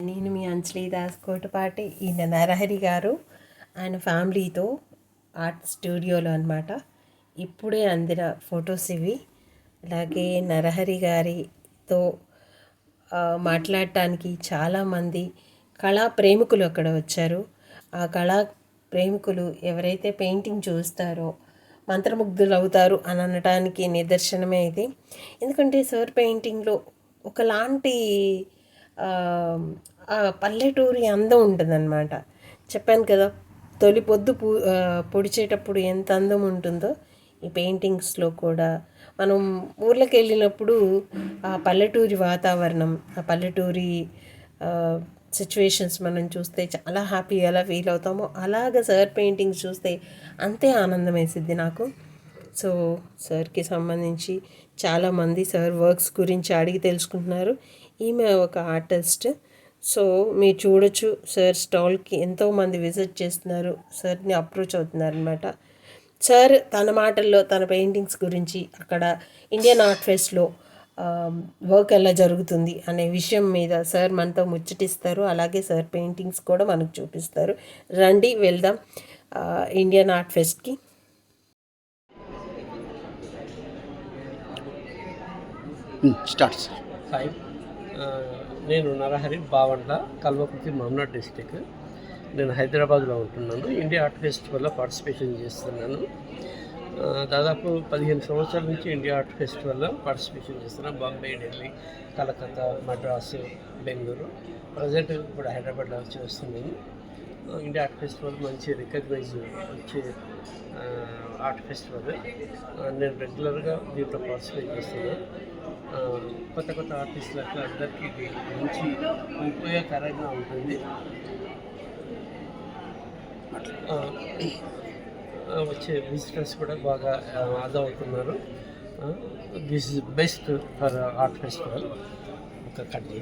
నేను మీ అంజలి దాస్ కోటపాటి ఈయన నరహరి గారు. ఆయన ఫ్యామిలీతో ఆర్ట్ స్టూడియోలో అనమాట ఇప్పుడే అందిన ఫొటోస్ ఇవి. అలాగే నరహరి గారితో మాట్లాడటానికి చాలామంది కళా ప్రేమికులు అక్కడ వచ్చారు. ఆ కళా ప్రేమికులు ఎవరైతే పెయింటింగ్ చూస్తారో మంత్రముగ్ధులు అవుతారు అని అనటానికి నిదర్శనమే ఇది. ఎందుకంటే సర్ పెయింటింగ్లో ఒకలాంటి పల్లెటూరి అందం ఉంటుందన్నమాట. చెప్పాను కదా తొలి పొద్దు పూ పొడిచేటప్పుడు ఎంత అందం ఉంటుందో ఈ పెయింటింగ్స్లో కూడా. మనం ఊర్లోకి వెళ్ళినప్పుడు ఆ పల్లెటూరి వాతావరణం ఆ పల్లెటూరి సిచ్యువేషన్స్ మనం చూస్తే చాలా హ్యాపీ ఎలా ఫీల్ అవుతామో అలాగ సార్ పెయింటింగ్స్ చూస్తే అంతే ఆనందం వేసిద్ది నాకు. సో సార్కి సంబంధించి చాలామంది సార్ వర్క్స్ గురించి అడిగి తెలుసుకుంటున్నారు. ఈమె ఒక ఆర్టిస్ట్. సో మీరు చూడొచ్చు సార్ స్టాల్కి ఎంతోమంది విజిట్ చేస్తున్నారు. సార్ని అప్రోచ్ అవుతున్నారు అనమాట సార్ తన మాటల్లో తన పెయింటింగ్స్ గురించి అక్కడ ఇండియన్ ఆర్ట్ ఫెస్ట్లో వర్క్ ఎలా జరుగుతుంది అనే విషయం మీద సార్ మనతో ముచ్చటిస్తారు. అలాగే సార్ పెయింటింగ్స్ కూడా మనకు చూపిస్తారు. రండి వెళ్దాం Indian art ఫెస్ట్కి. Start sir. Hi నేను నరహరి బావండ్ల కల్వకుర్తి మహమ్నాడ్ డిస్టిక్. నేను హైదరాబాద్లో ఉంటున్నాను. ఇండియా ఆర్ట్ ఫెస్టివల్లో పార్టిసిపేషన్ చేస్తున్నాను. దాదాపు పదిహేను సంవత్సరాల నుంచి ఇండియా ఆర్ట్ ఫెస్టివల్లో పార్టిసిపేషన్ చేస్తున్నాను బాంబే ఢిల్లీ కలకత్తా మద్రాసు బెంగళూరు. ప్రజెంట్ ఇప్పుడు హైదరాబాద్లో చేస్తున్నాను ఇండియా ఆర్ట్ ఫెస్టివల్ మంచి రికగ్నైజ్ వచ్చే ఆర్ట్ ఫెస్టివల్. నేను రెగ్యులర్గా దీంట్లో పార్టిసిపేట్ చేస్తున్నాను. కొత్త కొత్త ఆర్టిస్టులకు అందరికీ ఇది మంచి ఉపయోగకరంగా ఉంటుంది. వచ్చే విజిటర్స్ కూడా బాగా ఆ, ఆదా అవుతున్నారు this is best for art festival ఒక కంట్రీ